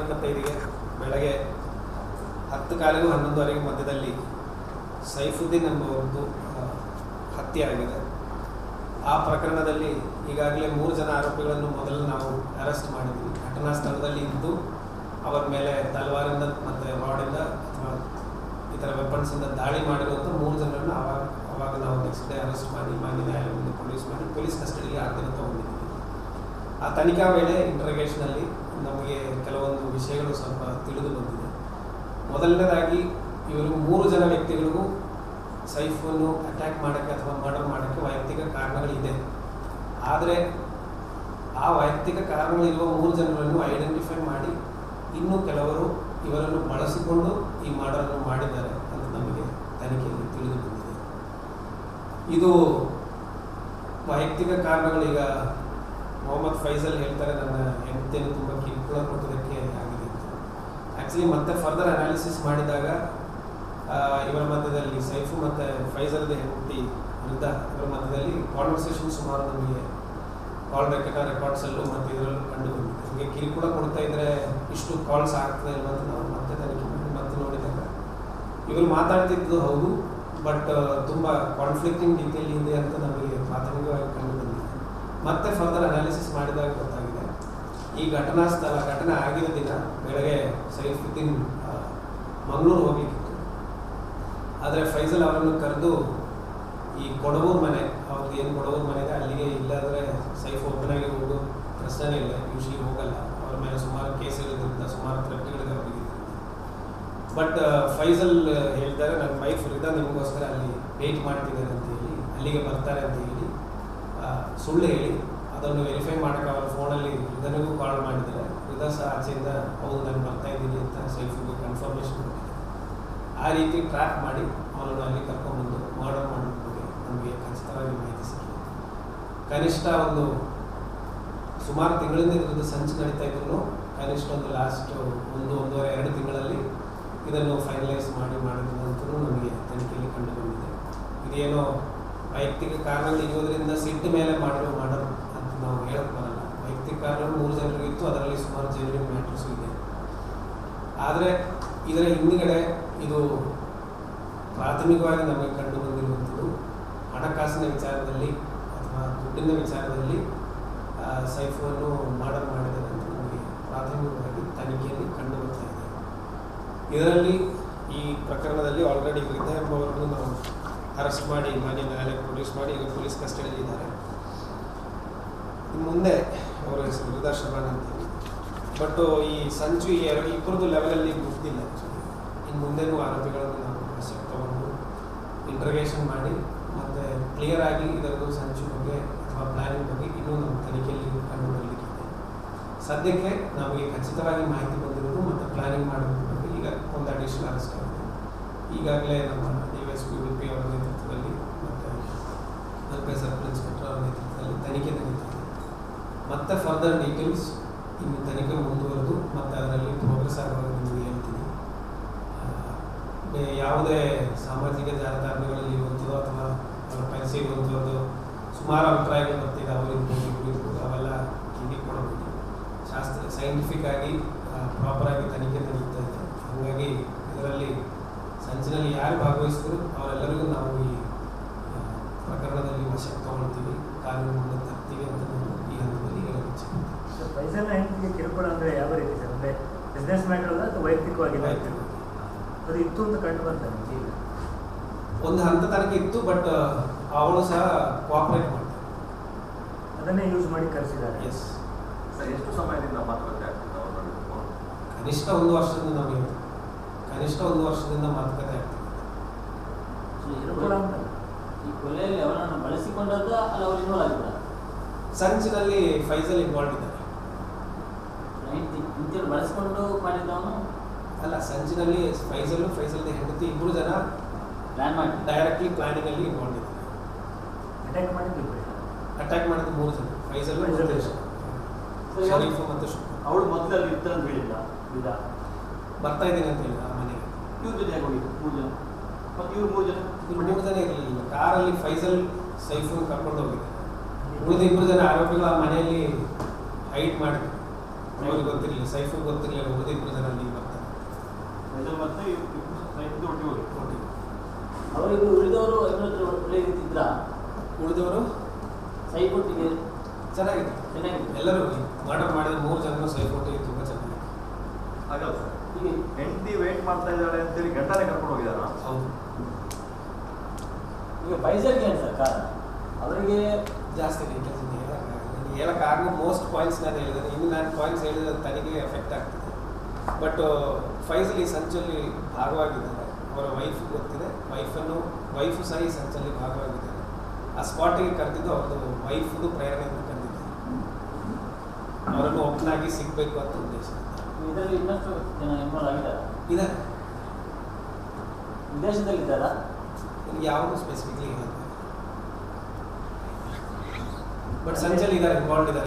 ಇಪ್ಪತ್ತೈದಿಗೆ ಬೆಳಗ್ಗೆ ಹತ್ತು ಕಾಲಿಗೂ ಹನ್ನೊಂದುವರೆಗೆ ಮಧ್ಯದಲ್ಲಿ ಸೈಫುದ್ದೀನ್ ಒಂದು ಹತ್ಯೆ ಆಗಿದೆ ಆ ಪ್ರಕರಣದಲ್ಲಿ ಈಗಾಗಲೇ ಮೂರು ಜನ ಆರೋಪಿಗಳನ್ನು ಮೊದಲು ನಾವು ಅರೆಸ್ಟ್ ಮಾಡಿದ್ವಿ. ಘಟನಾ ಸ್ಥಳದಲ್ಲಿ ಇದ್ದು ಅವರ ಮೇಲೆ ತಲವಾರಿಂದ ಮತ್ತು ರಾಡಿಂದ ಅಥವಾ ಇತರ ವೆಪನ್ಸಿಂದ ದಾಳಿ ಮಾಡಿರುವಂಥ ಮೂರು ಜನರನ್ನು ಆವಾಗ ಅವಾಗ ನಾವು ನೆಕ್ಸ್ಟ್ ಡೇ ಅರೆಸ್ಟ್ ಮಾಡಿ, ಮಾನ್ಯ ನ್ಯಾಯಾಲಯದಿಂದ ಪೊಲೀಸ್ ಮಾಡಿ, ಪೊಲೀಸ್ ಕಸ್ಟಡಿಗೆ ಆರು ದಿನ ತಗೊಂಡಿದ್ದೀವಿ ಆ ತನಿಖಾ ವೇಳೆ ಇಂಟ್ರಗೇಷನಲ್ಲಿ ನಮಗೆ ಕೆಲವೊಂದು ವಿಷಯಗಳು ಸ್ವಲ್ಪ ತಿಳಿದು ಬಂದಿದೆ. ಮೊದಲನೇದಾಗಿ, ಇವರು ಮೂರು ಜನ ವ್ಯಕ್ತಿಗಳಿಗೂ ಸೈಫನ್ನು ಅಟ್ಯಾಕ್ ಮಾಡೋಕ್ಕೆ ಅಥವಾ ಮರ್ಡರ್ ಮಾಡೋಕ್ಕೆ ವೈಯಕ್ತಿಕ ಕಾರಣಗಳಿದೆ. ಆದರೆ, ಆ ವೈಯಕ್ತಿಕ ಕಾರಣಗಳಿರುವ ಮೂರು ಜನರನ್ನು ಐಡೆಂಟಿಫೈ ಮಾಡಿ, ಇನ್ನೂ ಕೆಲವರು ಇವರನ್ನು ಬಳಸಿಕೊಂಡು ಈ ಮರ್ಡರನ್ನು ಮಾಡಿದ್ದಾರೆ ಅಂತ ನಮಗೆ ತನಿಖೆಯಲ್ಲಿ ತಿಳಿದು ಬಂದಿದೆ. ಇದು ವೈಯಕ್ತಿಕ ಕಾರಣಗಳೀಗ ಮೊಹಮ್ಮದ್ ಫೈಜಲ್ ಹೇಳ್ತಾರೆ, ನನ್ನ ಹೆಂಡತಿಯನ್ನು ತುಂಬ ಕಿರುಕುಳ ಕೊಟ್ಟದಕ್ಕೆ ಆಗಿದೆ ಆ್ಯಕ್ಚುಲಿ ಮತ್ತೆ ಫರ್ದರ್ ಅನಾಲಿಸಿಸ್ ಮಾಡಿದಾಗ ಇವರ ಮಧ್ಯದಲ್ಲಿ ಸೈಫು ಮತ್ತು ಫೈಜಲ್ದ ಹೆಂಡತಿ ವಿರುದ್ಧ ಇವರ ಮಧ್ಯದಲ್ಲಿ ಕಾನ್ವರ್ಸೇಷನ್ ಸುಮಾರು ನಮಗೆ ಕಾಲ್ ರೆಕಾರ್ಡ್ ರೆಕಾರ್ಡ್ಸಲ್ಲೂ ಮತ್ತು ಇದರಲ್ಲೂ ಕಂಡು ಬಂದಿದೆ ಹೀಗೆ ಕಿರುಕುಳ ಕೊಡ್ತಾ ಇದ್ದರೆ ಇಷ್ಟು ಕಾಲ್ಸ್ ಆಗ್ತದೆ ಇಲ್ಲ ಅಂತ ನಾವು ಮತ್ತೆ ತನಿಖೆ ಮಾಡಿ ಮತ್ತೆ ನೋಡಿದಾಗ. ಇವರು ಮಾತಾಡ್ತಿದ್ದು ಹೌದು ಬಟ್ ತುಂಬ ಕಾನ್ಫ್ಲಿಕ್ಟಿಂಗ್ ರೀತಿಯಲ್ಲಿ ಇದೆ ಅಂತ ನಮಗೆ ಪ್ರಾಥಮಿಕವಾಗಿ ಕಂಡು ಮತ್ತೆ ಫರ್ದರ್ ಅನಾಲಿಸಿಸ್ ಮಾಡಿದಾಗ ಗೊತ್ತಾಗಿದೆ. ಈ ಘಟನಾ ಸ್ಥಳ, ಘಟನೆ ಆಗಿದ ದಿನ ಬೆಳಗ್ಗೆ ಸೈಫ್ ಉದ್ದೀನ್ ಮಂಗಳೂರು ಹೋಗ್ಲಿಕ್ಕಿತ್ತು. ಆದರೆ ಫೈಸಲ್ ಅವರನ್ನು ಕರೆದು ಈ ಕೊಡವೂರು ಮನೆ, ಅವ್ರದ್ದು ಏನು ಕೊಡವೂರು ಮನೆ ಇದೆ, ಅಲ್ಲಿಗೆ ಇಲ್ಲಾದರೆ ಸೈಫ್ ಒಬ್ಬನಾಗಿ ಹೋಗೋ ಪ್ರಶ್ನೆನೇ ಇಲ್ಲ. ಯೂಶ್ವಲಿ ಹೋಗಲ್ಲ. ಅವ್ರ ಮೇಲೆ ಸುಮಾರು ಕೇಸ್ ಇರೋದ್ರಿಂದ ಸುಮಾರು ಥ್ರೆಟ್ಗಳಿಗೆ ಅವರಿಗೆ. ಬಟ್ ಫೈಸಲ್ ಹೇಳ್ತಾರೆ ನನ್ನ ವೈಫ್ ರಿದಾ ನಿಮಗೋಸ್ಕರ ಅಲ್ಲಿ ವೇಟ್ ಮಾಡ್ತಿದ್ದಾರೆ ಅಂತ ಹೇಳಿ, ಅಲ್ಲಿಗೆ ಬರ್ತಾರೆ ಅಂತ ಹೇಳಿ ಸುಳ್ಳು ಹೇಳಿ, ಅದನ್ನು ವೆರಿಫೈ ಮಾಡಕ್ಕೆ ಅವರ ಫೋನಲ್ಲಿ ಇದನ್ನಿಗೂ ಕಾಲ್ ಮಾಡಿದರೆ ರಿದಾ ಸಹ ಆಚೆಯಿಂದ ಹೌದು, ನಾನು ಬರ್ತಾ ಇದ್ದೀನಿ ಅಂತ ಸೆಲ್ಫಿಗೆ ಕನ್ಫರ್ಮೇಷನ್ ಕೊಟ್ಟಿದೆ ಆ ರೀತಿ ಟ್ರ್ಯಾಕ್ ಮಾಡಿ ಅವನನ್ನು ಅಲ್ಲಿ ಕರ್ಕೊಂಡ್ಬಂದು ಮರ್ಡರ್ ಬಗ್ಗೆ ನಮಗೆ ಖಚಿತವಾಗಿ ಮಾಹಿತಿ ಸಿಕ್ಕಿದೆ. ಕನಿಷ್ಠ ಒಂದು ಸುಮಾರು ತಿಂಗಳಿಂದ ಇದರದ್ದು ಸಂಚು ನಡೀತಾ ಇದ್ರು ಕನಿಷ್ಠ ಒಂದು ಲಾಸ್ಟ್ ಒಂದು, ಒಂದೂವರೆ, ಎರಡು ತಿಂಗಳಲ್ಲಿ ಇದನ್ನು ಫೈನಲೈಸ್ ಮಾಡಿ ಮಾಡಿದ್ರು ಅಂತಲೂ ನಮಗೆ ತನಿಖೆಯಲ್ಲಿ ಕಂಡುಬಂದಿದೆ. ಇದೇನೋ ವೈಯಕ್ತಿಕ ಕಾರಣ ಇರೋದ್ರಿಂದ ಸಿಟ್ಟು ಮೇಲೆ ಮಾಡಿರೋ ಮಾಡರ್ ಅಂತ ನಾವು ಹೇಳಕ್ ಬರಲ್ಲ. ವೈಯಕ್ತಿಕ ಕಾರಣ ಮೂರು ಜನರಿಗೆ ಇತ್ತು, ಅದರಲ್ಲಿ ಸುಮಾರು ಜನರಿಗೆ ಮ್ಯಾಟ್ರಸ್ ಇದೆ. ಆದರೆ ಇದರ ಹಿಂದುಗಡೆ ಇದು ಪ್ರಾಥಮಿಕವಾಗಿ ನಮಗೆ ಕಂಡು ಬಂದಿರುವಂಥದ್ದು ಹಣಕಾಸಿನ ವಿಚಾರದಲ್ಲಿ ಅಥವಾ ದುಡ್ಡಿನ ವಿಚಾರದಲ್ಲಿ ಸೈಫನ್ನು ಮರ್ಡರ್ ಮಾಡಿದ್ದಾರೆ ಅಂತ ನಮಗೆ ಪ್ರಾಥಮಿಕವಾಗಿ ತನಿಖೆಯಲ್ಲಿ ಕಂಡು ಬರ್ತಾ ಇದೆ. ಇದರಲ್ಲಿ ಈ ಪ್ರಕರಣದಲ್ಲಿ ಆಲ್ರೆಡಿ ವೃದ್ಧ ಎಂಬವರನ್ನು ನಾವು ಅರೆಸ್ಟ್ ಮಾಡಿ ಮಾನ್ಯ ನ್ಯಾಯಾಲಯಕ್ಕೆ ಪ್ರೊಡ್ಯೂಸ್ ಮಾಡಿ, ಈಗ ಪೊಲೀಸ್ ಕಸ್ಟಡಿಯಲ್ಲಿ ಇದ್ದಾರೆ. ಇನ್ನು ಮುಂದೆ ಅವರ ಹೆಸರು ಶಬಾನ್ ಅಂತ ಬಟ್ ಈ ಸಂಚು ಈ ಎರಡು, ಇಬ್ಬರದ್ದು ಲೆವೆಲಲ್ಲಿ ಮುಗ್ದಿಲ್ಲ ಆ್ಯಕ್ಚುಲಿ ಇನ್ನು ಮುಂದೆನೂ ಆರೋಪಿಗಳನ್ನು ನಾವು ತಗೊಂಡು ಇಂಟ್ರಗೇಷನ್ ಮಾಡಿ, ಮತ್ತು ಕ್ಲಿಯರ್ ಆಗಿ ಇದರದ್ದು ಸಂಚು ಬಗ್ಗೆ ಅಥವಾ ಪ್ಲಾನಿಂಗ್ ಬಗ್ಗೆ ಇನ್ನೂ ನಮ್ಮ ತನಿಖೆಯಲ್ಲಿ ಕಂಡು ಬರಲಿಕ್ಕಿದೆ ಸದ್ಯಕ್ಕೆ ನಮಗೆ ಖಚಿತವಾಗಿ ಮಾಹಿತಿ ಬಂದಿರೋದು ಮತ್ತು ಪ್ಲಾನಿಂಗ್ ಮಾಡೋದ್ರ ಈಗ ಒಂದು ಅಡಿಷನಲ್ ಅರೆಸ್ಟ್ ಆಗಿದೆ ಈಗಾಗಲೇ ನಮ್ಮ ಡಿ ಎಸ್ ಪಿ ಉಡುಪಿ ಅವರ ನೇತೃತ್ವದಲ್ಲಿ ಮತ್ತು ಅಲ್ಪೆ ಸರ್ಕಲ್ ಇನ್ಸ್ಪೆಕ್ಟರ್ ಅವರ ನೇತೃತ್ವದಲ್ಲಿ ತನಿಖೆ ನಡೀತಾ ಇದೆ ಮತ್ತೆ ಫರ್ದರ್ ಡೀಟೇಲ್ಸ್ ಇನ್ನು ತನಿಖೆ ಮುಂದುವರೆದು ಮತ್ತು ಅದರಲ್ಲಿ ಪ್ರೋಗ್ರೆಸ್ ಆಗುವಾಗ ನಿಮಗೆ ಹೇಳ್ತೀನಿ. ಯಾವುದೇ ಸಾಮಾಜಿಕ ಜಾಲತಾಣಗಳಲ್ಲಿ ಇರುವಂಥದ್ದು ಅಥವಾ ಅವರ ಪರಿಚಯವಿರುವಂಥದ್ದು ಸುಮಾರು ಅಭಿಪ್ರಾಯಗಳು ಬರ್ತಿದೆ ಅವರಿಗೆ ಕುರಿತು ಅವೆಲ್ಲ ಕಿವಿ ಕೊಡಬೇಕು. ಶಾಸ್ತ್ರ ಸೈಂಟಿಫಿಕ್ ಆಗಿ ಪ್ರಾಪರ್ ಆಗಿ ತನಿಖೆ ನಡೀತಾ ಇದೆ. ಹಾಗಾಗಿ ಇದರಲ್ಲಿ ಸಂಚಿನಲ್ಲಿ ಯಾರು ಭಾಗವಹಿಸಿದ್ರು, ಅವರೆಲ್ಲರಿಗೂ ನಾವು ಈ ಪ್ರಕರಣದಲ್ಲಿ ವಶಕ್ಕೆ ತಗೊಳ್ತೀವಿ. ಕಾನೂನು ಮುಂದೆ ತರ್ತೀವಿ ಅಂತ ನಾನು ಈ ಹಂತದಲ್ಲಿ ಹೇಳಕ್ಕೆ ಇಚ್ಛೆಪಡ್ತೀನಿ. ಸರ್ ಪೈಸೆಲ್ಲ ಹೆಂಡತಿಗೆ ಕಿರುಕುಳ ಅಂದರೆ ಯಾವ ರೀತಿ ಸರ್ ಅಂದರೆ ಬಿಸ್ನೆಸ್ ಮ್ಯಾಟರ್ ಆಯ್ತು. ಅದು ಇತ್ತು ಅಂತ ಕಂಡು ಬರ್ತಾರೆ ಒಂದು ಹಂತ ತನಕ ಇತ್ತು ಬಟ್ ಅವಳು ಸಹ ಕೋಆಪರೇಟ್ ಮಾಡ್ತಾರೆ ಅದನ್ನೇ ಯೂಸ್ ಮಾಡಿ ಕರೆಸಿದ್ದಾರೆ. ಎಸ್ ಸರ್ ಎಷ್ಟು ಸಮಯದಿಂದ ಮಾತುಕತೆ ನಡುವೆ? ಕನಿಷ್ಠ ಒಂದು ವರ್ಷದಿಂದ ನಮಗೆ ಕನಿಷ್ಠ ಒಂದು ವರ್ಷದಿಂದ ಮಾತುಕತೆ ಆಗ್ತಿದೆ. ಈ ಕೊಲೆಯಲ್ಲಿ ಅವರನ್ನು ಬಳಸಿಕೊಂಡದ್ದ ಅಲ್ಲ ಅವರು ಇನ್ವಾಲ್ವ್ ಆಗಿದ್ದ ಸಂಚಿನಲ್ಲಿ ಫೈಸಲ್ ಇನ್ವಾಲ್ವ್ ಇದ್ದಾರೆ. ಬಳಸಿಕೊಂಡು ಮಾಡಿದ್ದವನು ಅಲ್ಲ ಸಂಜಿನಲ್ಲಿ ಫೈಸಲ್ ಫೈಸಲ್ ಹೆಂಡತಿ ಇಬ್ಬರು ಜನ ಪ್ಲಾನ್ ಮಾಡಿ ಡೈರೆಕ್ಟ್ಲಿ ಪ್ಲಾನಿಂಗ್ ಅಲ್ಲಿ ಇನ್ವಾಲ್ವ್ ಇದ್ದಾರೆ ಅಟ್ಯಾಕ್ ಮಾಡಿದ್ರು. ಅಟ್ಯಾಕ್ ಮಾಡಿದ ಮೂರು ಜನ. ಫೈಸಲ್ ಶರೀಫ್ ಮತ್ತು ಅವಳು ಅವಳು ಮೊದಲಲ್ಲಿ ಇರ್ತಾನೆ ಹೇಳಿಲ್ಲ ಇಲ್ಲ ಬರ್ತಾ ಇದ್ದೀನಿ ಅಂತ ಹೇಳಿದ ಆ ಮನೆಗೆ. ಇವ್ರ ಜೊತೆ ಹೇಗೆ ಹೋಗಿದ್ದು? ಮೂರು ಜನ. ಮತ್ತು ಇವ್ರು ಮೂರು ಜನ? ಮೂರು ಜನ ಇರಲಿಲ್ಲ. ಕಾರಲ್ಲಿ ಫೈಸಲ್ ಸೈಫು ಕರ್ಕೊಂಡು ಹೋಗಿದ್ದೆ ಉಳಿದ ಇಬ್ಬರು ಜನ ಆರೋಪಿಗಳು ಆ ಮನೆಯಲ್ಲಿ ಹೈಡ್ ಮಾಡಿದ್ರು. ಅವ್ರಿಗೆ ಗೊತ್ತಿರಲಿಲ್ಲ ಸೈಫು ಗೊತ್ತಿರಲಿಲ್ಲ ಉಳಿದಿಬ್ಬರು ಜನ ಅಲ್ಲಿ ಬರ್ತಾರೆ ಫೈಸಲ್ ಮತ್ತೆ ಸೈಫುದ್ದು ಒಟ್ಟಿಗೆ ಹೋಗಿ ಒಟ್ಟಿಗೆ ಅವರಿಗೂ ಉಳಿದವರು ಇವರ ಉಳಿದವರು? ಒಳ್ಳೆ ಕೊಟ್ಟಿಗೆ ಚೆನ್ನಾಗಿದೆ. ಚೆನ್ನಾಗಿದೆ. ಎಲ್ಲರೂ ಆರ್ಡರ್ ಮಾಡಿದ ಮೂರು ಜನರು ಸೈ ಕೊಟ್ಟಿಗೆ ತುಂಬ ಚೆನ್ನಾಗಿದೆ. ಹಾಗಲ್ಲ ಸರ್ ಎಂಟಿ ಹೆಂಡತಿ ವೇಟ್ ಮಾಡ್ತಾ ಇದ್ದಾಳೆ ಅಂತೇಳಿ ಗಂಟಾನೆ ಕರ್ಕೊಂಡು ಹೋಗಿದಾರ ಹೌದು. ಈಗ ಫೈಸಲ್ಗೆ ಏನು ಸರ್ ಕಾರಣ. ಅವರಿಗೆ ಜಾಸ್ತಿ ಡೀಟೇಲ್ಸ್ ಹೇಳೋಕ್ಕಾಗೋ ಮೋಸ್ಟ್ ಪಾಯಿಂಟ್ಸ್ ನಾನು ಹೇಳಿದ್ದೇನೆ. ಇನ್ನು ನಾನು ಪಾಯಿಂಟ್ಸ್ ಹೇಳಿದ್ರೆ ತನಿಗೆ ಎಫೆಕ್ಟ್ ಆಗ್ತದೆ. ಬಟ್ ಫೈಸಲ್ ಈ ಸಂಚಲ್ಲಿ ಭಾಗವಾಗಿದ್ದಾರೆ ಅವರ ವೈಫ್ ಗೊತ್ತಿದೆ. ವೈಫನ್ನು ವೈಫು ಸಹ ಈ ಸಂಚಲ್ಲಿ ಭಾಗವಾಗಿದ್ದಾರೆ ಆ ಸ್ಪಾಟಿಗೆ ಕರೆದಿದ್ದು ಅವ್ರದ್ದು ವೈಫ್ದು ಪ್ರೇರಣೆಯಿಂದ ಕರೆದಿದ್ದಾರೆ ಅವರನ್ನು ಒಪ್ಪನಾಗಿ ಸಿಗಬೇಕು ಅಂತ ಉದ್ದೇಶ. ಇದರಲ್ಲಿ ಇನ್ನಷ್ಟು ಜನ ಇನ್ವಾಲ್ವ್ ಆಗಿದ್ದಾರೆ. ವಿದೇಶದಲ್ಲಿದ್ದಾರಾ? ಯಾವುದು ಸ್ಪೆಸಿಫಿಕ್ಲಿ ಇಲ್ಲ ಬಟ್ ಸಂಚಲ್ಲಿ ಇದ್ದಾರೆ ಇನ್ವಾಲ್ವ್ ಇದ್ದಾರೆ.